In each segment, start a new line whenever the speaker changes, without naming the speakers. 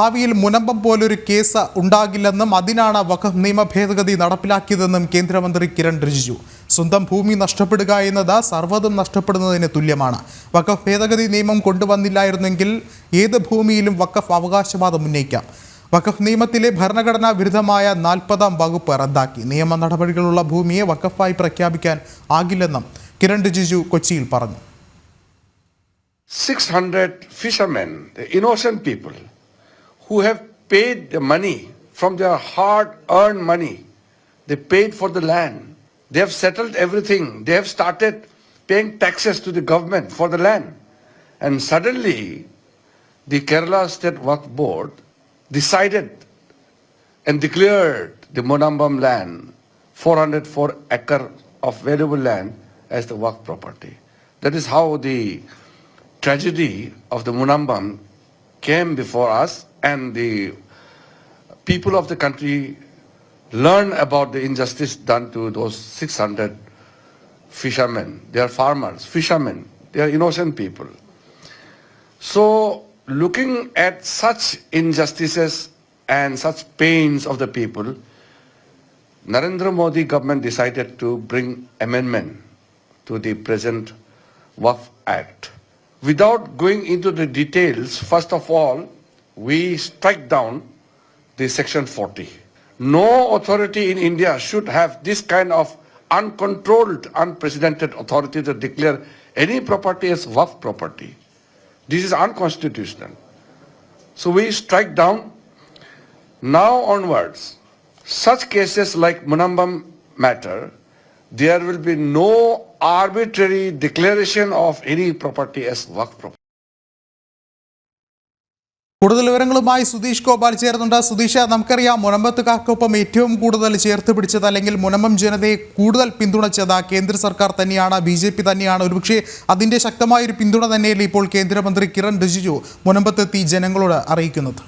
ഭാവിയിൽ മുനമ്പം പോലൊരു കേസ് ഉണ്ടാകില്ലെന്നും അതിനാണ് വഖഫ് നിയമ ഭേദഗതി നടപ്പിലാക്കിയതെന്നും കേന്ദ്രമന്ത്രി കിരൺ റിജിജു. സ്വന്തം ഭൂമി നഷ്ടപ്പെടുക എന്നത് സർവതും നഷ്ടപ്പെടുന്നതിന് തുല്യമാണ്. വഖഫ് ഭേദഗതി നിയമം കൊണ്ടുവന്നില്ലായിരുന്നെങ്കിൽ ഏത് ഭൂമിയിലും വഖഫ് അവകാശവാദം ഉന്നയിക്കാം. വഖഫ് നിയമത്തിലെ ഭരണഘടനാ വിരുദ്ധമായ നാൽപ്പതാം വകുപ്പ് റദ്ദാക്കി. നിയമ നടപടികളുള്ള ഭൂമിയെ വഖഫായി പ്രഖ്യാപിക്കാൻ ആകില്ലെന്നും കിരൺ റിജിജു കൊച്ചിയിൽ പറഞ്ഞു.
600 fishermen, the innocent people, who have paid the money from their hard earned money. They paid for the land. They have settled everything. They have started paying taxes to the government for the land. And suddenly, the Kerala State Work Board decided and declared the Monambam land, 404 acre of valuable land, as the work property. That is how the tragedy of the Munambam came before us and the people of the country learn about the injustice done to those 600 fishermen. They are farmers, fishermen. They are innocent people. So looking at such injustices and such pains of the people, Narendra Modi government decided to bring amendment to the present WAF Act. Without going into the details, first of all, we strike down the section 40. No authority in India should have this kind of uncontrolled, unprecedented authority to declare any property as Waqf property. This is unconstitutional. So we strike down. Now onwards, such cases like Munambam matter, there will be no arbitrary declaration of any property as Waqf property.
കൂടുതൽ വിവരങ്ങളുമായി സുധീഷ് ഗോപാൽ ചേർന്നുണ്ട് സുധീഷ നമുക്കറിയാം മുനമ്പത്തുകാർക്കൊപ്പം ഏറ്റവും കൂടുതൽ ചേർത്ത് പിടിച്ചത് അല്ലെങ്കിൽ മുനമ്പം ജനതയെ കൂടുതൽ പിന്തുണച്ചത് കേന്ദ്ര സർക്കാർ തന്നെയാണ് ബി ജെ പി തന്നെയാണ്. ഒരുപക്ഷെ അതിന്റെ ശക്തമായൊരു പിന്തുണ തന്നെയല്ലേ ഇപ്പോൾ കേന്ദ്രമന്ത്രി കിരൺ റിജിജു മുനമ്പത്തെത്തി ജനങ്ങളോട് അറിയിക്കുന്നത്.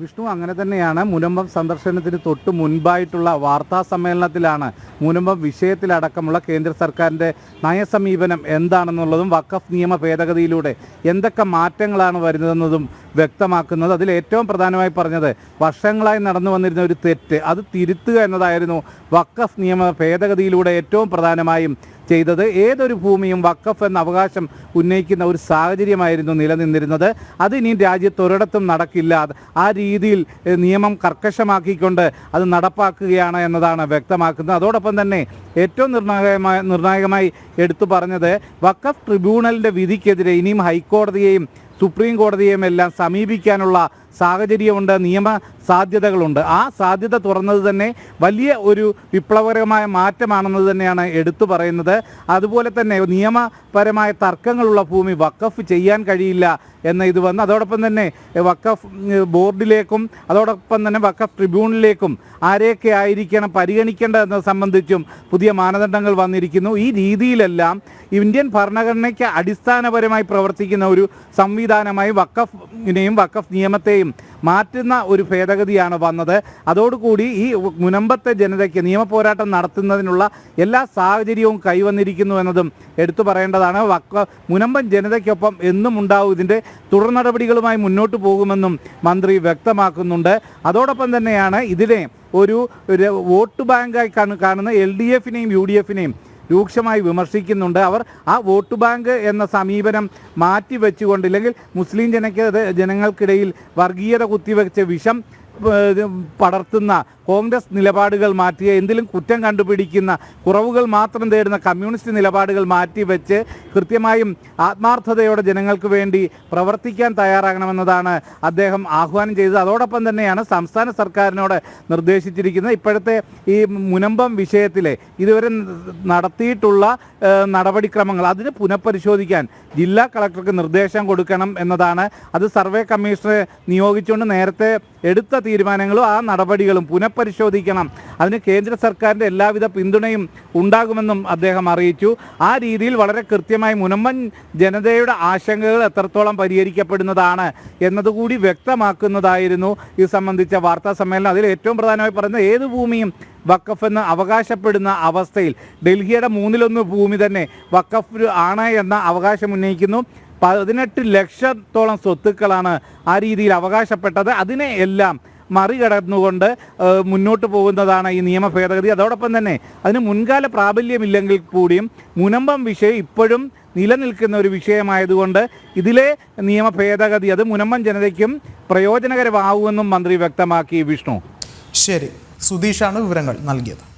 വിഷ്ണു അങ്ങനെ തന്നെയാണ്. മുനമ്പം സന്ദർശനത്തിന് തൊട്ട് മുൻപായിട്ടുള്ള വാർത്താ സമ്മേളനത്തിലാണ് മുനമ്പം വിഷയത്തിലടക്കമുള്ള കേന്ദ്ര സർക്കാരിന്റെ നയസമീപനം എന്താണെന്നുള്ളതും വഖഫ് നിയമ ഭേദഗതിയിലൂടെ എന്തൊക്കെ മാറ്റങ്ങളാണ് വരുന്നതെന്നതും വ്യക്തമാക്കുന്നത്. അതിൽ ഏറ്റവും പ്രധാനമായി പറഞ്ഞത് വർഷങ്ങളായി നടന്നു വന്നിരുന്ന ഒരു തെറ്റ്. അത് തിരുത്തുക എന്നതായിരുന്നു വഖഫ് നിയമ ഭേദഗതിയിലൂടെ ഏറ്റവും പ്രധാനമായും ചെയ്തത്. ഏതൊരു ഭൂമിയും വക്കഫ് എന്ന അവകാശം ഉന്നയിക്കുന്ന ഒരു സാഹചര്യമായിരുന്നു നിലനിന്നിരുന്നത്. അത് ഇനി രാജ്യത്ത് ഒരിടത്തും നടക്കില്ല. ആ രീതിയിൽ നിയമം കർക്കശമാക്കിക്കൊണ്ട് അത് നടപ്പാക്കുകയാണ് എന്നതാണ് വ്യക്തമാക്കുന്നത്. അതോടൊപ്പം തന്നെ ഏറ്റവും നിർണായകമായ നിർണായകമായി എടുത്തു പറഞ്ഞത് വക്കഫ് ട്രിബ്യൂണലിന്റെ വിധിക്കെതിരെ ഇനിയും ഹൈക്കോടതിയെയും സുപ്രീം കോടതിയെയും എല്ലാം സമീപിക്കാനുള്ള സാഹചര്യമുണ്ട് നിയമ സാധ്യതകളുണ്ട്. ആ സാധ്യത തുറന്നത് തന്നെ വലിയ ഒരു വിപ്ലവകരമായ മാറ്റമാണെന്ന് തന്നെയാണ് എടുത്തു പറയുന്നത്. അതുപോലെ തന്നെ നിയമപരമായ തർക്കങ്ങളുള്ള ഭൂമി വക്കഫ് ചെയ്യാൻ കഴിയില്ല എന്ന ഇത് വന്ന് അതോടൊപ്പം തന്നെ വക്കഫ് ബോർഡിലേക്കും അതോടൊപ്പം തന്നെ വക്കഫ് ട്രിബ്യൂണലിലേക്കും ആരെയൊക്കെ ആയിരിക്കണം പരിഗണിക്കേണ്ടതെന്നത് സംബന്ധിച്ചും പുതിയ മാനദണ്ഡങ്ങൾ വന്നിരിക്കുന്നു. ഈ രീതിയിലെല്ലാം ഇന്ത്യൻ ഭരണഘടനയ്ക്ക് അടിസ്ഥാനപരമായി പ്രവർത്തിക്കുന്ന ഒരു സംവിധാനമായി വക്കഫിനെയും വക്കഫ് നിയമത്തെയും മാറ്റുന്ന ഒരു ഭേദഗതിയാണ് വന്നത്. അതോടുകൂടി ഈ മുനമ്പത്തെ ജനതയ്ക്ക് നിയമപോരാട്ടം നടത്തുന്നതിനുള്ള എല്ലാ സാഹചര്യവും കൈവന്നിരിക്കുന്നു എന്നതും എടുത്തു പറയേണ്ടതാണ്. വക്ക മുനമ്പൻ ജനതയ്ക്കൊപ്പം എന്നും ഉണ്ടാവും ഇതിന്റെ തുടർ നടപടികളുമായി മുന്നോട്ട് പോകുമെന്നും മന്ത്രി വ്യക്തമാക്കുന്നുണ്ട്. അതോടൊപ്പം തന്നെയാണ് ഇതിനെ ഒരു വോട്ട് ബാങ്കായി കാണു- കാണുന്ന എൽ ഡി എഫിനെയും യു ഡി എഫിനെയും രൂക്ഷമായി വിമർശിക്കുന്നുണ്ട്. അവർ ആ വോട്ട് ബാങ്ക് എന്ന സമീപനം മാറ്റിവെച്ചുകൊണ്ട് ഇല്ലെങ്കിൽ മുസ്ലിം ജനക്ക് ജനങ്ങൾക്കിടയിൽ വർഗീയത കുത്തിവെച്ച വിഷം പടർത്തുന്ന കോൺഗ്രസ് നിലപാടുകൾ മാറ്റിയ എന്തിലും കുറ്റം കണ്ടുപിടിക്കുന്ന കുറവുകൾ മാത്രം തേടുന്ന കമ്മ്യൂണിസ്റ്റ് നിലപാടുകൾ മാറ്റിവെച്ച് കൃത്യമായും ആത്മാർത്ഥതയോടെ ജനങ്ങൾക്ക് വേണ്ടി പ്രവർത്തിക്കാൻ തയ്യാറാകണമെന്നതാണ് അദ്ദേഹം ആഹ്വാനം ചെയ്തത്. അതോടൊപ്പം തന്നെയാണ് സംസ്ഥാന സർക്കാരിനോട് നിർദ്ദേശിച്ചിരിക്കുന്നത് ഇപ്പോഴത്തെ ഈ മുനമ്പം വിഷയത്തിലെ ഇതുവരെ നടത്തിയിട്ടുള്ള നടപടിക്രമങ്ങൾ അതിന് പുനഃപരിശോധിക്കാൻ ജില്ലാ കളക്ടർക്ക് നിർദ്ദേശം കൊടുക്കണം എന്നതാണ്. അത് സർവേ കമ്മീഷണറെ നിയോഗിച്ചുകൊണ്ട് നേരത്തെ എടുത്ത തീരുമാനങ്ങളും ആ നടപടികളും പുനഃപരിശോധിക്കണം. അതിന് കേന്ദ്ര സർക്കാരിന്റെ എല്ലാവിധ പിന്തുണയും ഉണ്ടാകുമെന്നും അദ്ദേഹം അറിയിച്ചു. ആ രീതിയിൽ വളരെ കൃത്യമായി മുനമ്പൻ ജനതയുടെ ആശങ്കകൾ എത്രത്തോളം പരിഹരിക്കപ്പെടുന്നതാണ് എന്നതുകൂടി വ്യക്തമാക്കുന്നതായിരുന്നു ഇത് സംബന്ധിച്ച വാർത്താ സമ്മേളനം. അതിൽ ഏറ്റവും പ്രധാനമായി പറയുന്നത് ഏത് ഭൂമിയും വക്കഫ് എന്ന് അവകാശപ്പെടുന്ന അവസ്ഥയിൽ ഡൽഹിയുടെ മൂന്നിലൊന്ന് ഭൂമി തന്നെ വക്കഫ് ആണ് എന്ന അവകാശം ഉന്നയിക്കുന്നു. പതിനെട്ട് ലക്ഷത്തോളം സ്വത്തുക്കളാണ് ആ രീതിയിൽ അവകാശപ്പെട്ടത്. അതിനെ എല്ലാം മറികടന്നുകൊണ്ട് മുന്നോട്ട് പോകുന്നതാണ് ഈ നിയമ ഭേദഗതി. അതോടൊപ്പം തന്നെ അതിന് മുൻകാല പ്രാബല്യമില്ലെങ്കിൽ കൂടിയും മുനമ്പം വിഷയം ഇപ്പോഴും നിലനിൽക്കുന്ന ഒരു വിഷയമായതുകൊണ്ട് ഇതിലെ നിയമ ഭേദഗതി അത് മുനമ്പം ജനതയ്ക്കും പ്രയോജനകരമാവുമെന്നും മന്ത്രി വ്യക്തമാക്കി. വിഷ്ണു.
ശരി. സുധീഷാണ് വിവരങ്ങൾ നൽകിയത്.